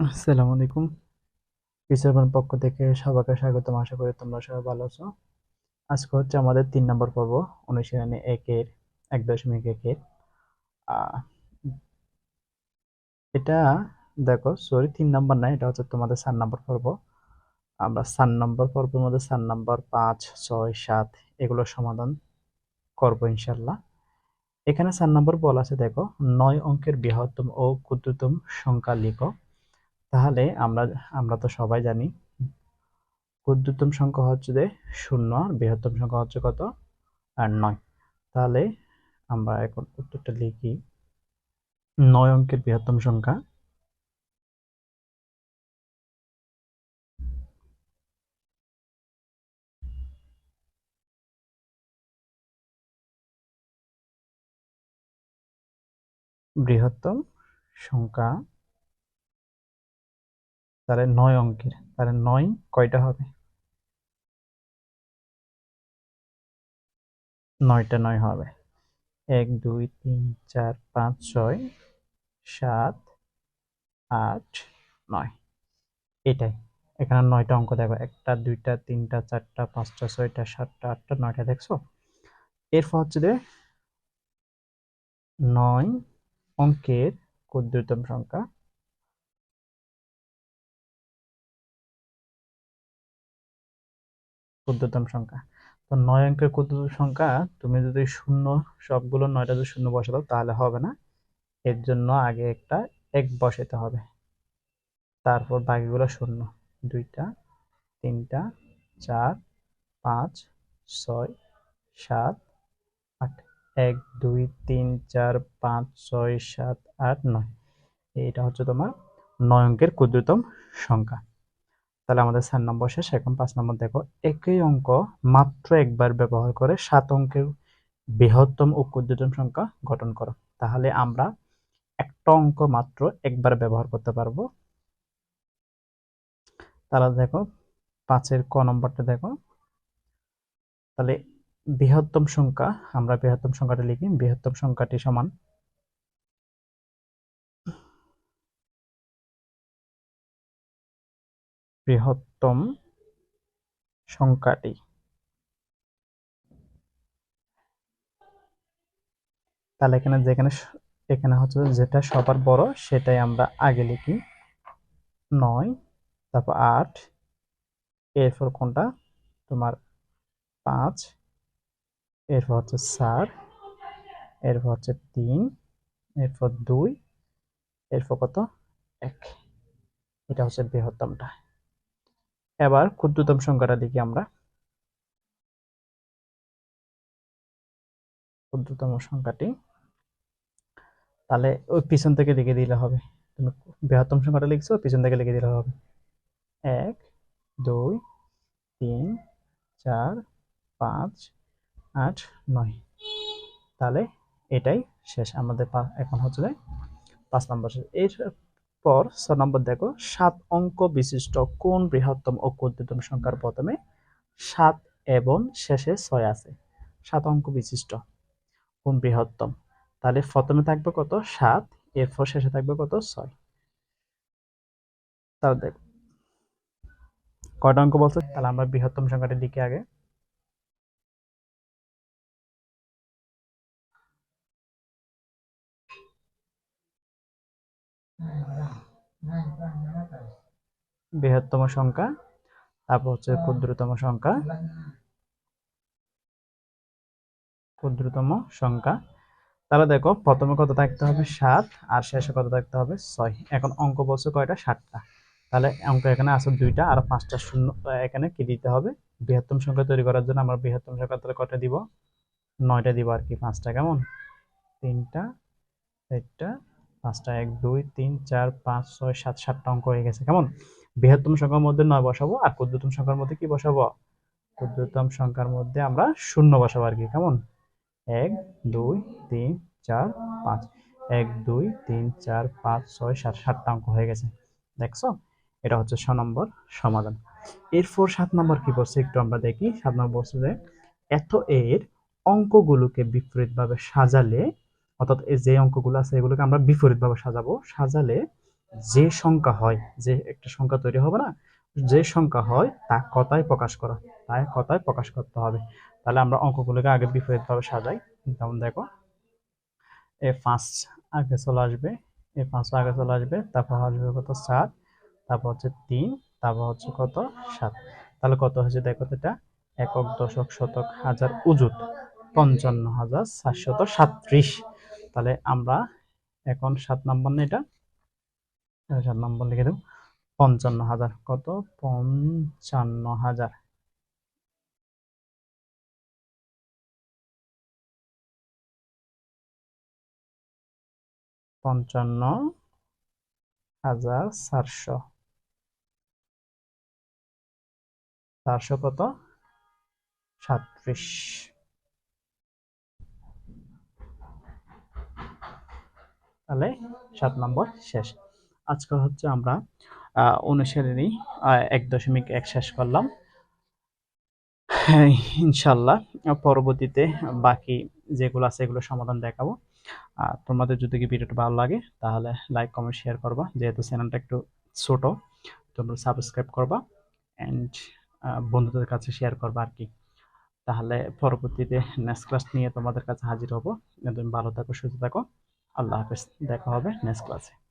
আসসালামু আলাইকুম। পিসের পক্ষ থেকে সবাইকে স্বাগতম। আশা করি তোমরা সবাই ভালো আছো। আজকে হচ্ছে আমাদের তিন নম্বর পর্ব, অনুশীলনী একের এক দশমিক একের এটা দেখো সরি তিন নম্বর না, এটা হচ্ছে তোমাদের চার নম্বর পর্ব। আমরা চার নম্বর পর্বের মধ্যে চার নম্বর, পাঁচ, ছয়, সাত, এগুলোর সমাধান করব ইনশাল্লাহ এখানে চার নম্বর বলা আছে, দেখো, নয় অঙ্কের বৃহত্তম ও ক্ষুদ্রতম সংখ্যা লিখো। তাহলে আমরা আমরা তো সবাই জানি। ক্ষুদ্রতম সংখ্যা হচ্ছে যে শূন্য, আর বৃহত্তম সংখ্যা হচ্ছে কত? আর নয়। তাহলে আমরা এখন উত্তরটা লিখি। নয় অঙ্কের বৃহত্তম সংখ্যা। বৃহত্তম সংখ্যা তাহলে নয় অঙ্কের, তাহলে নয় কয়টা হবে? নয়টা নয় হবে। এক, দুই, তিন, চার, পাঁচ, ছয়, সাত, আট, নয়। এটাই। এখানে নয়টা অঙ্ক দেখো, একটা, দুইটা, তিনটা, চারটা, পাঁচটা, ছয়টা, সাতটা, আটটা, নয়টা, দেখছ? এরপর হচ্ছে যে নয় অঙ্কের ক্ষুদ্রতম সংখ্যা। ক্ষুদ্রতম সংখ্যা। তো নয় অঙ্কের ক্ষুদ্রতম সংখ্যা, তুমি যদি শূন্য, সবগুলো নয়টা যদি শূন্য বসাতো তাহলে হবে না। এর জন্য আগে একটা এক বসাতে হবে। তারপর বাকিগুলো শূন্য। দুইটা, তিনটা, চার, পাঁচ, ছয়, সাত, আট। এক, দুই, তিন, চার, পাঁচ, ছয়, সাত, আট, নয়। এটা হচ্ছে তোমার নয় অঙ্কের ক্ষুদ্রতম সংখ্যা। তাহলে আমাদের চার নম্বর শেষ, এখন পাঁচ নম্বর দেখো। একই অঙ্ক মাত্র একবার ব্যবহার করে সাত অঙ্কের বৃহত্তম ও ক্ষুদ্রতম সংখ্যা গঠন করো। তাহলে আমরা একটা অঙ্ক মাত্র একবার ব্যবহার করতে পারব। তাহলে দেখো, পাঁচের ক নম্বরটা দেখো। তাহলে বৃহত্তম সংখ্যা, আমরা বৃহত্তম সংখ্যাটা লিখি, বৃহত্তম সংখ্যাটি সমান বৃহত্তম সংখ্যাটি। তাহলে এখানে যেখানে এখানে হচ্ছে যেটা সবার বড়, সেটাই আমরা আগে লিখি। নয়, তারপর আট, এরপর কোনটা? তোমার পাঁচ, এরপর হচ্ছে চার, এরপর হচ্ছে তিন, এরপর দুই, এরপর কত? এক। এটা হচ্ছে বৃহত্তমটা। এবার ক্ষুদ্রতম সংখ্যাটা দেখি আমরা। ক্ষুদ্রতম সংখ্যাটি। তাহলে ওই পিছন থেকে লিখে দিলে হবে। তুমি বৃহত্তম সংখ্যাটা লিখছো, পিছন থেকে লিখে দিলে হবে। এক, দুই, তিন, চার, পাঁচ, আট, নয়। তাহলে এটাই শেষ। আমাদের এখন হচ্ছে পাঁচ নম্বর শেষ। এরপর ছ নম্বর দেখো, সাত অঙ্ক বিশিষ্ট কোন বৃহত্তম ও ক্ষুদ্রতম সংখ্যার প্রথমে সাত এবং শেষে ছয় আছে? সাত অঙ্ক বিশিষ্ট। কোন বৃহত্তম? তাহলে প্রথমে থাকবে কত? সাত, এরপর শেষে থাকবে কত? ছয়। তাহলে দেখো, কয়টা অঙ্ক বলছে? তাহলে আমরা বৃহত্তম সংখ্যাটা লিখে আগে। বৃহত্তম সংখ্যা তারপর হচ্ছে ক্ষুদ্রতম সংখ্যা। ক্ষুদ্রতম সংখ্যা। তাহলে দেখো প্রথমে কত থাকতে হবে? সাত আর শেষে কত থাকতে হবে? ছয়। এখন অঙ্ক বলছে কয়টা? সাতটা। তাহলে অঙ্ক এখানে আছে দুইটা আর পাঁচটা শূন্য এখানে কি দিতে হবে? বৃহত্তম সংখ্যা তৈরি করার জন্য আমরা বৃহত্তম সংখ্যা তাহলে কটা দিব? নয়টা দিব আর কি পাঁচটা কেমন? তিনটা চারটা পাঁচটা, এক, দুই, তিন, চার, পাঁচ, ছয়, সাত, সাতটা অঙ্ক হয়ে গেছে। কেমন? বৃহত্তম সংখ্যার মধ্যে নয় বসাবো আর ক্ষুদ্রতম সংখ্যার মধ্যে কি বসাবো? ক্ষুদ্রতম সংখ্যার মধ্যে আমরা শূন্য বসাবো আর কি। কেমন? এক, দুই, তিন, চার, পাঁচ। এক, দুই, তিন, চার, পাঁচ, ছয়, সাত, সাতটা অঙ্ক হয়ে গেছে। দেখছ? এটা হচ্ছে ছ নম্বর সমাধান। এরপর সাত নম্বর কি বলছে একটু আমরা দেখি। সাত নম্বর বলছে যে, এত এর অঙ্কগুলোকে বিপরীতভাবে সাজালে অর্থাৎ এই যে অঙ্কগুলো আছে, এগুলোকে আমরা বিপরীতভাবে সাজাবো। সাজালে যে সংখ্যা হয়, যে একটা সংখ্যা তৈরি হবে না, যে সংখ্যা হয় তা কথায় প্রকাশ করা, তাই কথায় প্রকাশ করতে হবে। তাহলে আমরা অঙ্কগুলোকে আগে বিপরীতভাবে সাজাই। যেমন দেখো, এ পাঁচ আগে চলে আসবে, এ পাঁচ আগে চলে আসবে, তারপর আসবে কত সাত, তারপর হচ্ছে তিন, তারপর হচ্ছে কত সাত। তাহলে কত হয়েছে দেখো এটা? একক দশক শতক হাজার উজুত, পঞ্চান্ন হাজার সাতশত সাতত্রিশ। তাহলে আমরা এখন সাত নম্বর না এটা? সাত নম্বর লিখে দেব। পঞ্চান্ন হাজার। কত? পঞ্চান্ন হাজার। পঞ্চান্ন হাজার চারশো। চারশো কত? সাতত্রিশ। তাহলে সাত নম্বর শেষ। আজকে হচ্ছে আমরা অনুশীলনী এক দশমিক এক শেষ করলাম। ইনশাল্লাহ পরবর্তীতে বাকি যেগুলো আছে এগুলো সমাধান দেখাবো। আর তোমাদের যদি কি ভিডিওটা ভালো লাগে, তাহলে লাইক, কমেন্ট শেয়ার করবা। যেহেতু চ্যানেলটা একটু ছোট, তোমরা সাবস্ক্রাইব করবা অ্যান্ড বন্ধুদের কাছে শেয়ার করবা আর কি। তাহলে পরবর্তীতে নেক্সট ক্লাস নিয়ে তোমাদের কাছে হাজির হব। তুমি ভালো থাকো, সুস্থ থাকো। আল্লাহ হাফেজ দেখা হবে নেক্সট ক্লাসে